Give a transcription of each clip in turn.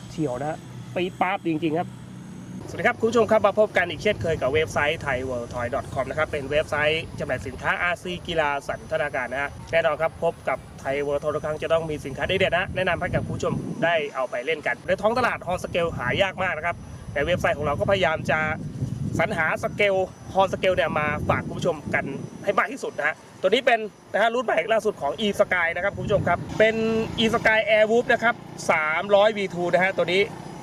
บเฉียวนะปีป๊าบจริงๆครับ สวัสดีครับคุณผู้ชมครับมาพบกันอีกเช่นเคยกับเว็บไซต์ไทยเวิลด์ทอยดอทคอมนะครับเป็นเว็บไซต์จำหน่ายสินค้าอาซีกีฬาสันทนาการนะฮะแน่นอนครับพบกับไทยเวิลด์ทอยทุกครั้งจะต้องมีสินค้าเด็ดๆนะแนะนำให้กับคุณผู้ชมได้เอาไปเล่นกันในท้องตลาดฮอลสเกลหายากมากนะครับแต่เว็บไซต์ของเราก็พยายามจะ สรรหาสเกลฮอลสเกลเนี่ยมาฝากคุณผู้ชมกันให้มากที่สุดนะฮะตัวนี้เป็นนะฮะรุ่นใหม่ล่าสุดของ e sky นะครับคุณผู้ชมครับ เป็น e sky air whoop นะครับ 300 v2 นะฮะตัวนี้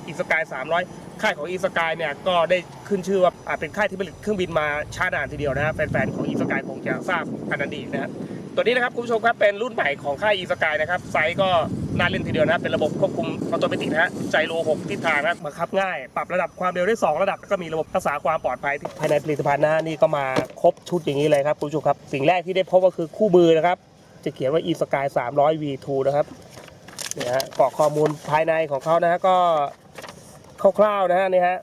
e sky 300 ค่ายของ e sky เนี่ยก็ได้ขึ้นชื่อว่าอ่าเป็นค่ายที่ผลิตเครื่องบินมาช้านานทีเดียวนะฮะแฟนๆของ e sky คงจะทราบกันนันดีนะฮะตัวนี้นะครับคุณผู้ชมครับเป็นรุ่นใหม่ของค่าย e sky นะครับไซส์ก็ น่าเล่นทีเดียวนะ เป็นระบบควบคุมออโตเมติกนะฮะใจโล6ทิศทางนะบังคับง่าย ปรับระดับความเร็วได้ 2 ระดับ ก็มีระบบรักษาความปลอดภัยที่ภายในผลิตภัณฑ์นะนี่ก็มาครบชุดอย่างนี้เลยครับคุณผู้ชมครับ สิ่งแรกที่ได้พบก็คือคู่มือนะครับ จะเขียนว่า e sky 300 v2 นะครับเนี่ยฮะกรอกข้อมูลภายในของเขานะฮะก็คร่าวๆนะฮะนี่ฮะ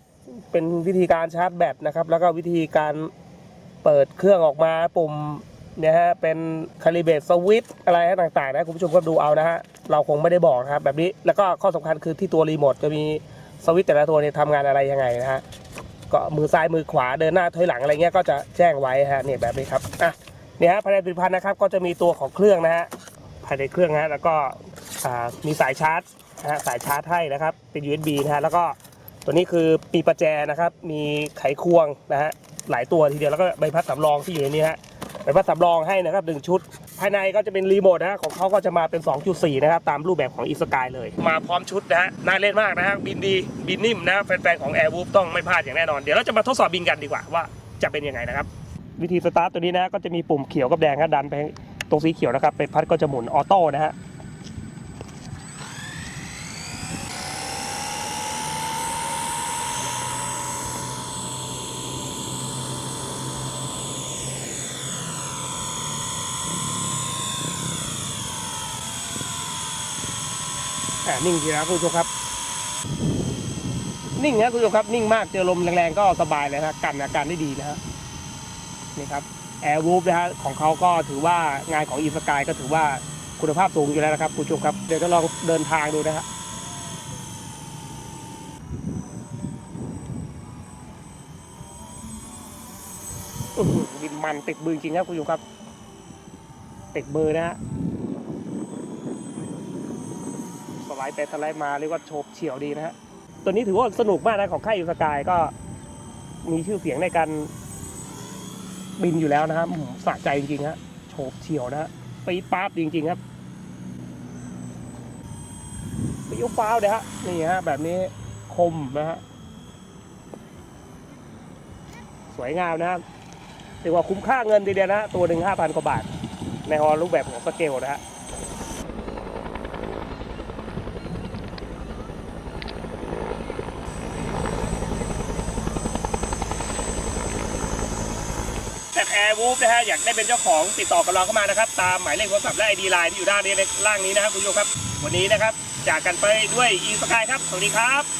เป็นวิธีการชาร์จแบตนะครับ แล้วก็วิธีการเปิดเครื่องออกมาปุ่ม นี่ยฮะเป็นคาลิเบตสวิตอะไรต่างๆนะคุณผู้ชมก็ดูเอานะฮะเราคงไม่ได้บอกนะครับแบบนี้แล้วก็ข้อสำคัญคือที่ตัวรีโมทจะมีสวิตช์แต่ละตัวเนี่ยทำงานอะไรยังไงนะฮะก็มือซ้ายมือขวาเดินหน้าถอยหลังอะไรเงี้ยก็จะแจ้งไว้ฮะเนี่ยแบบนี้ครับอะเนี่ยฮะภายในผลิตภัณฑ์นะครับก็จะมีตัวของเครื่องนะฮะภายในเครื่องนะฮะแล้วก็มีสายชาร์จนะฮะสายชาร์จให้นะครับเป็น USB นะฮะแล้วก็ตัวนี้คือปีประแจนะครับ มีไขควงนะฮะหลายตัวทีเดียวแล้วก็ใบพัดสำรองที่อยู่ในนี้ฮะ ใบพัดสำรองให้นะครับหนึ่งชุด ภายในก็จะเป็นรีโมทนะฮะของเขาก็จะมาเป็น 2.4 นะครับ ตามรูปแบบของอีสกายเลย มาพร้อมชุดนะฮะน่าเล่นมากนะฮะบินดี บินนิ่มนะแฟนๆของ Air w o o f ต้องไม่พลาดอย่างแน่นอน เดี๋ยวเราจะมาทดสอบบินกันดีกว่าว่าจะเป็นยังไงนะครับ วิธีสตาร์ทตัวนี้นะก็จะมีปุ่มเขียวกับแดงครับดันไปตรงสีเขียวนะครับเป็นพัดก็จะหมุนออโต้นะฮะ อ่านิ่งทีนะคุณผู้ชมครับ นิ่งนะคุณผู้ชมครับ นิ่งมากเจอลมแรงๆก็สบายเลยนะกันอาการได้ดีนะฮะนี่ครับแอร์วูฟนะฮะของเขาก็ถือว่างานของอีสกายก็ถือว่าคุณภาพสูงอยู่แล้วนะครับคุณผู้ชมครับเดี๋ยวจะลองเดินทางดูนะฮะบินมันติดมือจริงครับคุณผู้ชมครับ ติดมือนะฮะ สไลด์ไปสไลด์มาเรียกว่าโฉบเฉี่ยวดีนะฮะตัวนี้ถือว่าสนุกมากนะของค่ายยูสกายก็มีชื่อเสียงในการบินอยู่แล้วนะครับสะใจจริงๆฮะโฉบเฉี่ยวนะฮะปีป๊าบจริงๆครับปี๊ดฟ้าวเดี๋ยวฮะนี่ฮะแบบนี้คมนะฮะสวยงามนะครับถือว่าคุ้มค่าเงินทีเดียวนะฮะตัวหนึ่งห้าพันกว่าบาท ในฮอลรูปแบบของสเกลนะฮะ แต่แอร์วูฟนะฮะอยากได้เป็นเจ้าของติดต่อกับเราเข้ามานะครับ ตามหมายเลขโทรศัพท์และไอดีไลน์ที่อยู่ด้านนี้ในล่างนี้นะครับคุณผู้ชมครับ วันนี้นะครับจากกันไปด้วยอีสกายครับสวัสดีครับ